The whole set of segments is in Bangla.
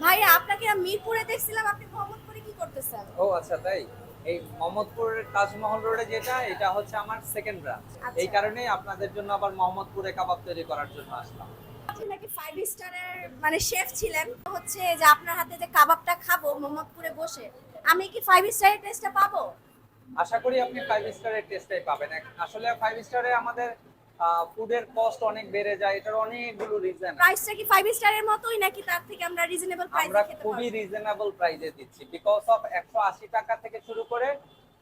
ভাইয়া আপনাকে আমি মিরপুরে দেখছিলাম আপনি মোহাম্মদপুরে কি করতেছেন? ও আচ্ছা তাই? এই মোহাম্মদপুরের তাজমহল রোডে যেটা এটা হচ্ছে আমার সেকেন্ড ব্রাঞ্চ আচ্ছা। এই কারণেই আপনাদের জন্য আবার মোহাম্মদপুরে কাবাব তৈরি করার জন্য আসলাম। আপনি নাকি ফাইভ স্টারের মানে শেফ ছিলেন। হচ্ছে যে আপনার হাতে যে কাবাবটা খাব মোহাম্মদপুরে বসে আমি কি ফাইভ স্টারের টেস্টটা পাবো? আশা করি আপনি ফাইভ স্টারের টেস্টটাই পাবেন। আসলে ফাইভ স্টারে আমাদের ফুডের কস্ট অনেক বেড়ে যায় এটার অনেকগুলো রিজন প্রাইসটা কি ফাইভ স্টারের মতোই নাকি তার থেকে আমরা রিজনেবল আমরা প্রাইসে খেতে খুবই রিজনেবল প্রাইসে দিচ্ছি। বিকজ অফ একশো আশি টাকা থেকে শুরু করে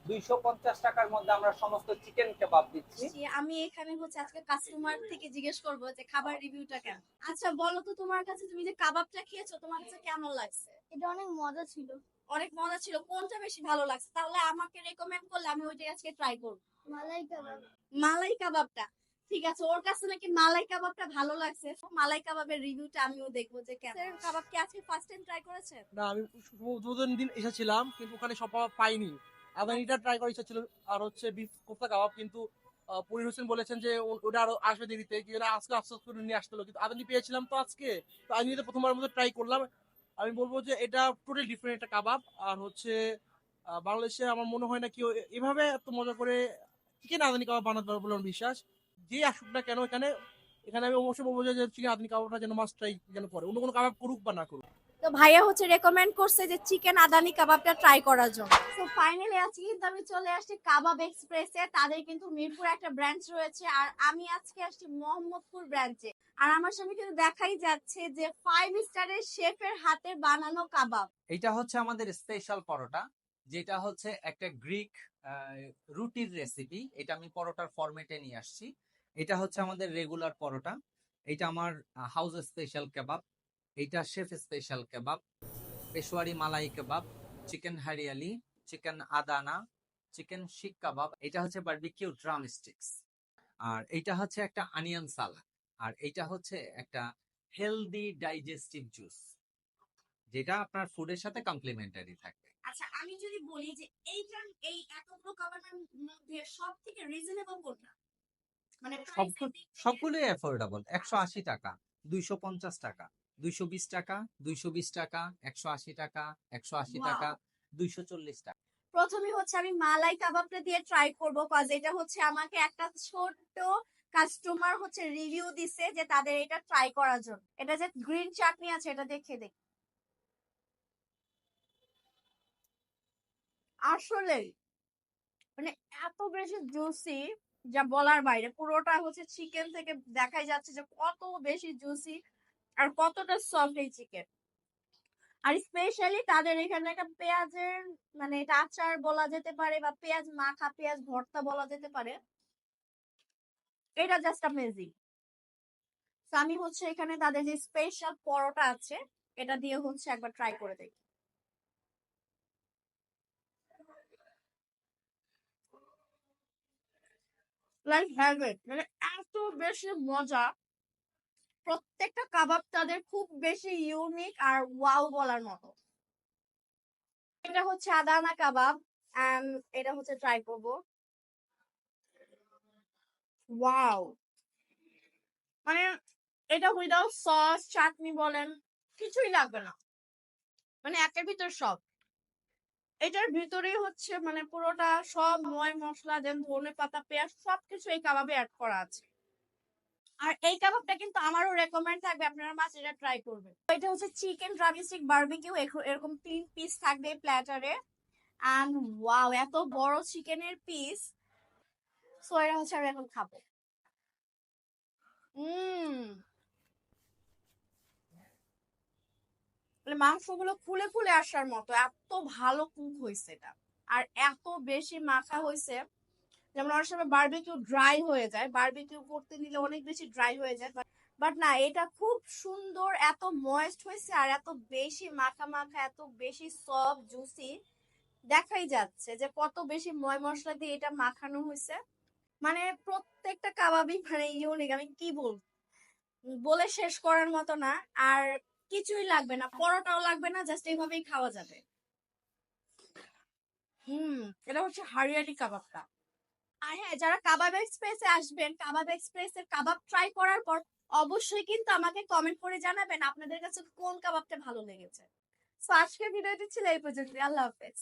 দুইশো পঞ্চাশ টাকার মধ্যে আমরা সমস্ত চিকেন কেবাব দিচ্ছি। আমি এখানে হচ্ছে আজকে কাস্টমার থেকে জিজ্ঞেস করব যে খাবার রিভিউটা কেমন? আচ্ছা বলো তো তোমার কাছে তুমি যে কাবাবটা খেয়েছো তোমার কাছে কেমন লাগছে? এটা অনেক মজা ছিল। অনেক মজা ছিল কোনটা বেশি ভালো লাগছে? তাহলে আমাকে রেকমেন্ড করলে আমি ওইটাই আজকে ট্রাই করব। মালাই কাবাব মালাই কাবাবটা ঠিক আছে ওর কাছে নাকি মালাই কাবাবটা ভালো লাগছে। মালাই কাবাবের রিভিউটা আমিও দেখব যে কেমন কাবাব কি আজকে ফার্স্ট টাইম ট্রাই করেছেন? না আমি দুদিন দিন এসেছিলাম কিন্তু ওখানে সব পাওয়া পাইনি। আদানিটা ট্রাই করার ইচ্ছা ছিল আর হচ্ছে বিফ কোফতা কাবাব কিন্তু হোসেন বলেছেন যে ওটা আরও আসবে দেরিতে কি আজকে আফসোস করে নিয়ে আসতে হলো। কিন্তু আদানি পেয়েছিলাম তো আজকে তো আমি এটা প্রথমবার মতো ট্রাই করলাম। আমি বলব যে এটা টোটাল ডিফারেন্ট একটা কাবাব আর হচ্ছে বাংলাদেশে আমার মনে হয় না কি এভাবে এত মজা করে চিকেন আদানি কাবাব বানাতে পারবে বলে আমার বিশ্বাস। যে আসুক না কেন এখানে এখানে আমি অবশ্যই বলব যে চিকেন আদানি কাবাবটা যেন মাস্ট ট্রাই যেন করে। অন্য কোনো কাবাব করুক বা না করুক। তো ভাইয়া হচ্ছে রেকমেন্ড করছে যে চিকেন আদানি কাবাবটা ট্রাই করার জন্য। তো ফাইনালি আজকে কিন্তু আমি চলে আসছি কাবাব এক্সপ্রেসে তাদের কিন্তু মিরপুর একটা ব্রাঞ্চ রয়েছে আর আমি আজকে আসছি মোহাম্মদপুর ব্রাঞ্চে আর আমার সামনে কিন্তু দেখাই যাচ্ছে যে ফাইভ স্টারের শেফের হাতে বানানো কাবাব এটা হচ্ছে আমাদের স্পেশাল পরোটা যেটা হচ্ছে একটা গ্রিক রুটির রেসিপি এটা আমি পরোটার ফরম্যাটে নিয়ে আসছি। এটা হচ্ছে আমাদের রেগুলার পরোটা। এটা আমার হাউস স্পেশাল কেবাব এটা chef special kebab Peshawari malai kebab chicken hariyali chicken Adana chicken seekh kebab এটা হচ্ছে বারবিকিউ ড্রাম স্টিক্স আর এটা হচ্ছে একটা আনিয়ন সালাদ আর এটা হচ্ছে একটা হেলদি ডাইজেস্টিভ জুস যেটা আপনার ফুডের সাথে কমপ্লিমেন্টারি থাকবে আচ্ছা আমি যদি বলি যে এইটা এই এতগুলো কাবাবের মধ্যে সব থেকে রিজনেবল কোনটা? মানে? সবগুলোই অ্যাফোর্ডেবল একশো আশি টাকা দুইশো পঞ্চাশ টাকা দুইশো বিশ টাকা দুইশো বিশ টাকা একশো আশি টাকা একশো আশি টাকা দুইশো চল্লিশ টাকা। প্রথমে হচ্ছে আমি মালাই কাবাবটা দিয়ে ট্রাই করব কাজ এটা হচ্ছে আমাকে একটা ছোট্ট কাস্টমার হচ্ছে রিভিউ দিছে যে তাদের এটা ট্রাই করার জন্য। এটা যে গ্রিন চাটনি আছে এটা দেখে দেখ। আসলে মানে এত বেশি জুসি যা বলার বাইরে। পুরোটা হচ্ছে চিকেন থেকে দেখাই যাচ্ছে যে কত বেশি জুসি আর কতটা সফট এই চিকেন আর স্পেশালি তাদের এখানে একটা পেঁয়াজের মানে এটা আচার বলা যেতে পারে বা পেঁয়াজ মাখা, পেঁয়াজ ভর্তা বলা যেতে পারে। এটা জাস্ট অ্যামেজিং আমি হচ্ছে এখানে তাদের যে স্পেশাল পরোটা আছে, এটা দিয়ে হচ্ছে একবার ট্রাই করে দেখি। লাইক হ্যাভেন মানে এত বেশি মজা। প্রত্যেকটা কাবাব তাদের খুব বেশি ইউনিক আর ওয়াও বলার মতো। এটা হচ্ছে আদানা কাবাব এন্ড এটা হচ্ছে ট্রাই করব। ওয়াও মানে এটা উইদাউট সস চাটনি বলেন, কিছুই লাগবে না। মানে একের ভিতর সব। এটার ভিতরেই হচ্ছে মানে পুরোটা সব ময় মশলা দেন ধনে পাতা, পেঁয়াজ সবকিছু এই কাবাবে অ্যাড করা আছে। আর এই কাবাবটা কিন্তু আমারও রেকমেন্ড থাকবে, আপনারা মাছ এটা ট্রাই করবেন। এটা হচ্ছে চিকেন ড্রামিস্টিক বারবিকিউ এরকম তিন পিস থাকবে প্ল্যাটারে এন্ড ওয়াও এত বড় চিকেনের পিস সো এটা হচ্ছে আমি এখন খাব। উম মানে মাংসগুলো ফুলে ফুলে আসার মতো, এত ভালো কুক হয়েছে এটা। আর এত বেশি মাখা হয়েছে, যেমন অনেক সময় বারবিকিউ ড্রাই হয়ে যায় বারবিকিউ করতে নিলে অনেক বেশি ড্রাই হয়ে যায় বাট না, এটা খুব সুন্দর, এত ময়েস্ট হয়েছে আর এত বেশি মাখা মাখা, এত বেশি সফট জুসি দেখাই যাচ্ছে যে কত বেশি ময় মশলা দিয়ে এটা মাখানো হয়েছে। মানে প্রত্যেকটা কাবাবই মানে ইউনিক আমি কি বলব বলে শেষ করার মতো না। আর কিছুই লাগবে না পরোটাও লাগবে না জাস্ট এইভাবেই খাওয়া যাবে। হুম এটা হচ্ছে হারিয়ালি কাবাবটা। আর হ্যাঁ যারা কাবাব এক্সপ্রেসে আসবেন কাবাব এক্সপ্রেসের কাবাব ট্রাই করার পর অবশ্যই কিন্তু আমাকে কমেন্ট করে জানাবেন আপনাদের কাছে কোন কাবাবটা ভালো লেগেছে। তো আজকে ভিডিওটি ছিল এই পর্যন্ত আল্লাহ হাফেজ।